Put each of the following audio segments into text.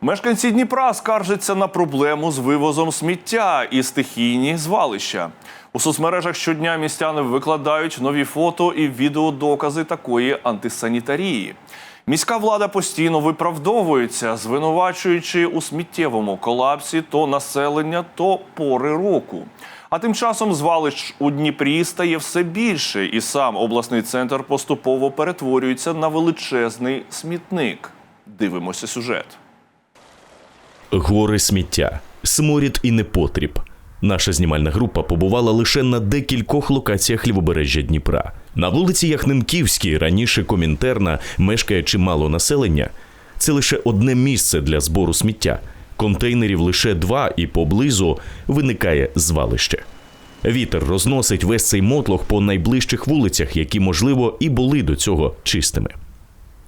Мешканці Дніпра скаржаться на проблему з вивозом сміття і стихійні звалища. У соцмережах щодня містяни викладають нові фото і відеодокази такої антисанітарії. Міська влада постійно виправдовується, звинувачуючи у сміттєвому колапсі то населення, то пори року. А тим часом звалищ у Дніпрі стає все більше, і сам обласний центр поступово перетворюється на величезний смітник. Дивимося сюжет. Гори сміття, сморід і непотріб. Наша знімальна група побувала лише на декількох локаціях лівобережжя Дніпра. На вулиці Яхненківській, раніше Комінтерна, мешкає чимало населення. Це лише одне місце для збору сміття. Контейнерів лише два, і поблизу виникає звалище. Вітер розносить весь цей мотлох по найближчих вулицях, які, можливо, і були до цього чистими.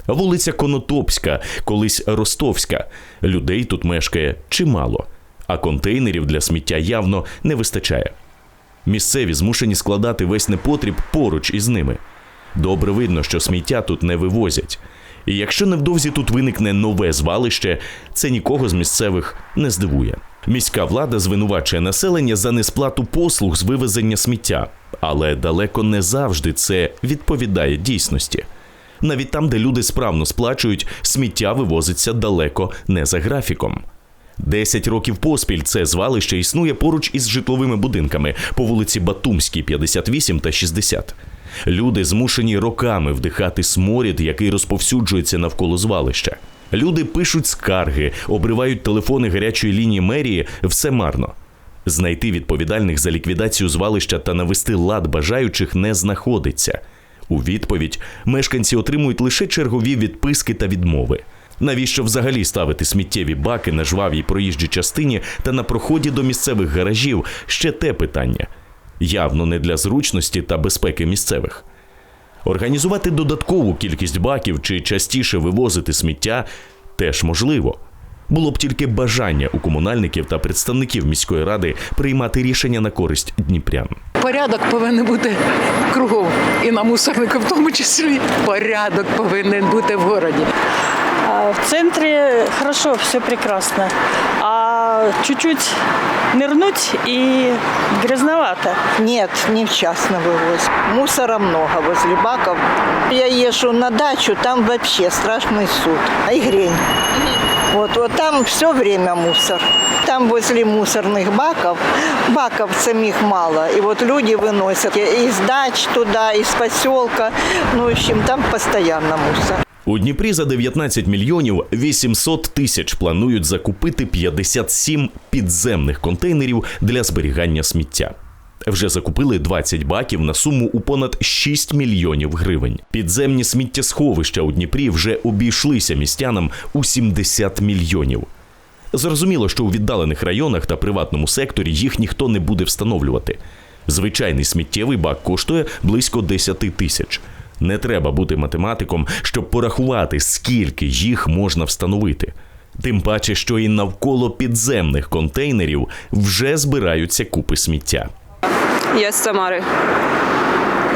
Вулиця Конотопська, колись Ростовська. Людей тут мешкає чимало, а контейнерів для сміття явно не вистачає. Місцеві змушені складати весь непотріб поруч із ними. Добре видно, що сміття тут не вивозять. І якщо невдовзі тут виникне нове звалище, це нікого з місцевих не здивує. Міська влада звинувачує населення за несплату послуг з вивезення сміття, але далеко не завжди це відповідає дійсності. Навіть там, де люди справно сплачують, сміття вивозиться далеко не за графіком. Десять років поспіль це звалище існує поруч із житловими будинками по вулиці Батумській, 58 та 60. Люди змушені роками вдихати сморід, який розповсюджується навколо звалища. Люди пишуть скарги, обривають телефони гарячої лінії мерії, все марно. Знайти відповідальних за ліквідацію звалища та навести лад бажаючих не знаходиться. У відповідь мешканці отримують лише чергові відписки та відмови. Навіщо взагалі ставити сміттєві баки на жвавій проїжджій частині та на проході до місцевих гаражів ще те питання явно не для зручності та безпеки місцевих. Організувати додаткову кількість баків чи частіше вивозити сміття теж можливо. Було б тільки бажання у комунальників та представників міської ради приймати рішення на користь дніпрян Порядок повинен бути кругом і на мусорнику в тому числі. Порядок повинен бути в городі. А В центре хорошо, все прекрасно. А чуть-чуть нырнуть и грязновато. Нет, невчасно вывоз. Мусора много возле баков. Я езжу на дачу, там вообще страшный суд. Айгрень. Вот, вот там все время мусор. Там возле мусорных баков, баков самих мало. И вот люди выносят из дач туда, из поселка. Ну, в общем, там постоянно мусор. У Дніпрі за 19 мільйонів 800 тисяч планують закупити 57 підземних контейнерів для зберігання сміття. Вже закупили 20 баків на суму у понад 6 мільйонів гривень. Підземні сміттєсховища у Дніпрі вже обійшлися містянам у 70 мільйонів. Зрозуміло, що у віддалених районах та приватному секторі їх ніхто не буде встановлювати. Звичайний сміттєвий бак коштує близько 10 тисяч. Не треба бути математиком, щоб порахувати, скільки їх можна встановити. Тим паче, що і навколо підземних контейнерів вже збираються купи сміття. Я з Самари.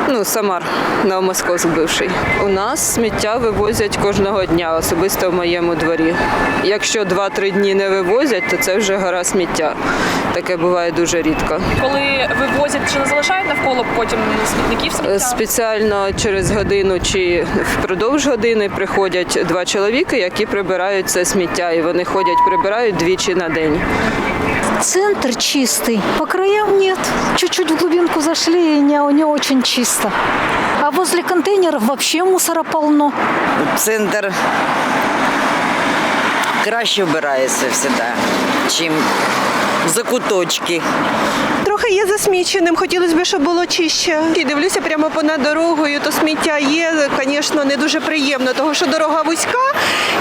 Ну, Самар, Новомосковськ бивший. У нас сміття вивозять кожного дня, особисто в моєму дворі. Якщо 2-3 дні не вивозять, то це вже гора сміття. Таке буває дуже рідко. коли вивозять чи не залишають навколо потім смітників Е, сміття? Спеціально через годину чи впродовж години приходять два чоловіки, які прибирають це сміття, і вони ходять, прибирають двічі на день. Центр чистый, по краям нет. Чуть-чуть в глубинку зашли, и не, не очень чисто. А возле контейнеров вообще мусора полно. центр краще вбирається завжди, чим закуточки. Трохи є засміченим, хотілося б, щоб було чище. І дивлюся прямо понад дорогою, то сміття є, звісно, не дуже приємно, тому що дорога вузька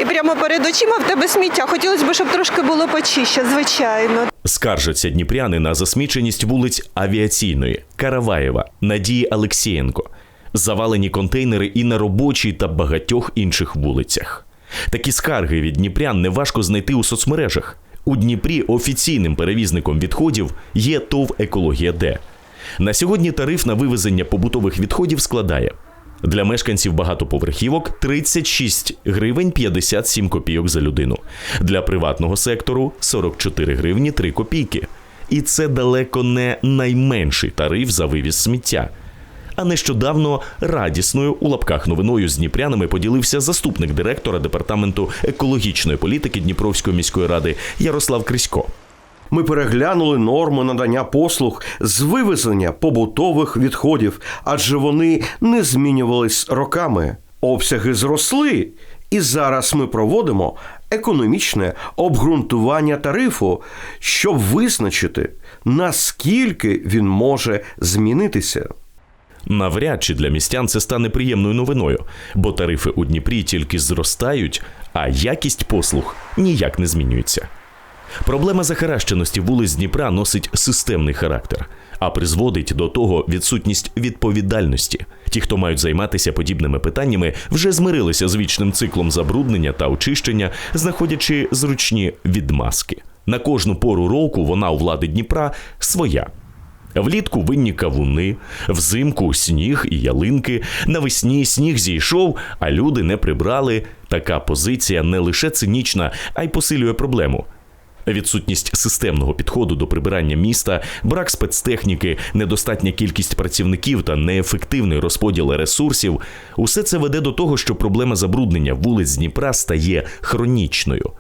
і прямо перед очима в тебе сміття. Хотілося б, щоб трошки було почище, звичайно. Скаржаться дніпряни на засміченість вулиць Авіаційної, Караваєва, Надії Алексєєнко, завалені контейнери і на робочій та багатьох інших вулицях. Такі скарги від дніпрян неважко знайти у соцмережах. У Дніпрі офіційним перевізником відходів є ТОВ Екологія Д. На сьогодні тариф на вивезення побутових відходів складає Для мешканців багатоповерхівок 36 гривень 57 копійок за людину. Для приватного сектору 44 гривні 3 копійки. І це далеко не найменший тариф за вивіз сміття. А нещодавно радісною у лапках новиною з дніпрянами поділився заступник директора департаменту екологічної політики Дніпровської міської ради Ярослав Крисько. Ми переглянули норми надання послуг з вивезення побутових відходів, адже вони не змінювались роками. Обсяги зросли, і зараз ми проводимо економічне обґрунтування тарифу, щоб визначити, наскільки він може змінитися. Навряд чи для містян це стане приємною новиною, бо тарифи у Дніпрі тільки зростають, а якість послуг ніяк не змінюється. Проблема захаращеності вулиць Дніпра носить системний характер, а призводить до того відсутність відповідальності. Ті, хто мають займатися подібними питаннями, вже змирилися з вічним циклом забруднення та очищення, знаходячи зручні відмазки. На кожну пору року вона у влади Дніпра своя. Влітку винні кавуни, взимку сніг і ялинки, навесні сніг зійшов, а люди не прибрали. Така позиція не лише цинічна, а й посилює проблему. Відсутність системного підходу до прибирання міста, брак спецтехніки, недостатня кількість працівників та неефективний розподіл ресурсів усе це веде до того, що проблема забруднення вулиць Дніпра стає хронічною.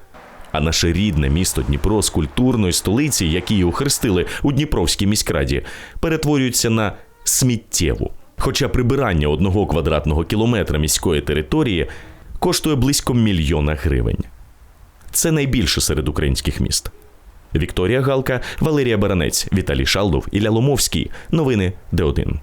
А наше рідне місто Дніпро з культурної столиці, які її охрестили у Дніпровській міськраді, перетворюється на сміттєву. Хоча прибирання одного квадратного кілометра міської території коштує близько мільйона гривень. Це найбільше серед українських міст. Вікторія Галка, Валерія Баранець, Віталій Шалдов, Ілля Ломовський. Новини Д1.